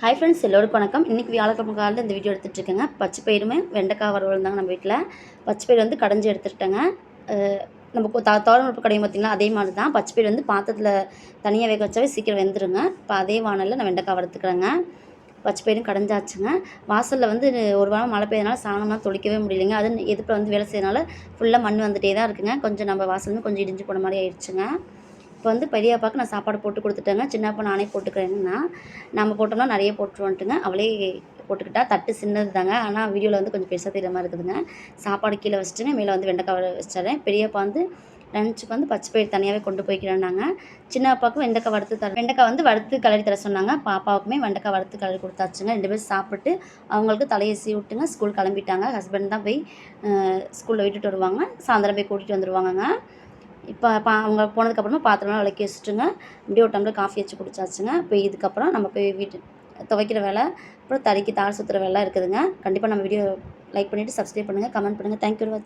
Hi friends எல்லோருக்கும் வணக்கம். இன்றைக்கி வியாழக்கிழமை காலையில் இந்த வீடியோ எடுத்துகிட்ருக்கேங்க பச்சை பயிருமே வெண்டைக்காய் வறுவல் இருந்தாங்க நம்ம வீட்டில் பச்சை பயிர் வந்து கடைஞ்சி எடுத்துக்கிட்டேங்க நம்ம கொ- தோரம்பருப்பு கடையும் பார்த்திங்கன்னா அதே மாதிரி தான் பச்சை பயிர் வந்து பாத்திரத்தில் தனியாக வேக வச்சாவே சீக்கிரம் வெந்துருங்க. இப்போ அதே வானலில் நான் வெண்டைக்காய் வறுத்துக்கிறேங்க. பச்சை பயிரும் கடைஞ்சாச்சுங்க. வாசலில் வந்து ஒரு வாரம் மழை பெய்யறனால சாணம்லாம் தொளிக்கவே முடியலைங்க. அது எதிர்ப்பில் வந்து வேலை செய்யறதுனால ஃபுல்லாக மண் வந்துட்டே தான் இருக்குங்க. கொஞ்சம் நம்ம வாசலுமே கொஞ்சம் இடிஞ்சு போன மாதிரி ஆயிடுச்சுங்க. இப்போ வந்து பெரியப்பாவுக்கு நான் சாப்பாடு போட்டு கொடுத்துட்டேங்க. சின்னப்பா நானே போட்டுக்கிறேன்னா நம்ம போட்டோம்னா நிறைய போட்டுருவோன்ட்டுங்க. அவளே போட்டுக்கிட்டா தட்டு சின்னது தாங்க ஆனால் வீடியோவில் வந்து கொஞ்சம் பெருசாக தெரியாமல் இருக்குதுங்க. சாப்பாடு கீழே வச்சுட்டுங்க மேலே வந்து வெண்டைக்காய் வச்சிடுறேன் பெரியப்பா வந்து லஞ்சுக்கு வந்து பச்சை பயிர் தனியாகவே கொண்டு போய்க்கிறேன்னாங்க. சின்ன அப்பாவுக்கு வெண்டைக்காய் வறுத்து தர வெண்டைக்காய் வந்து வறுத்து கலரி தர சொன்னாங்க. பாப்பாவுக்குமே வெண்டைக்காய் வறுத்து கலரி கொடுத்தாச்சுங்க. ரெண்டு பேரும் சாப்பிட்டு அவங்களுக்கு தலையை சீ விட்டுங்க ஸ்கூல் கிளம்பிட்டாங்க. ஹஸ்பண்ட் தான் போய் ஸ்கூலில் விட்டுட்டு வருவாங்க. சாயந்தரம் போய் கூட்டிகிட்டு வந்துடுவாங்கங்க இப்போ பா அவங்க போனதுக்கப்புறமா பாத்திரம்லாம் விளக்கி வச்சுட்டுங்க இப்படியே ஒரு டம்ளர் காஃபி வச்சு குடிச்சாச்சுங்க. இப்போ இதுக்கப்புறம் நம்ம போய் வீட்டு துவைக்கிற வேலை அப்புறம் தறிக்கு தாள் சுற்றுற வேலை இருக்குதுங்க. கண்டிப்பாக நம்ம வீடியோ லைக் பண்ணிவிட்டு சப்ஸ்கிரைப் பண்ணுங்கள் கமெண்ட் பண்ணுங்கள் தேங்க்யூ வாட்ச்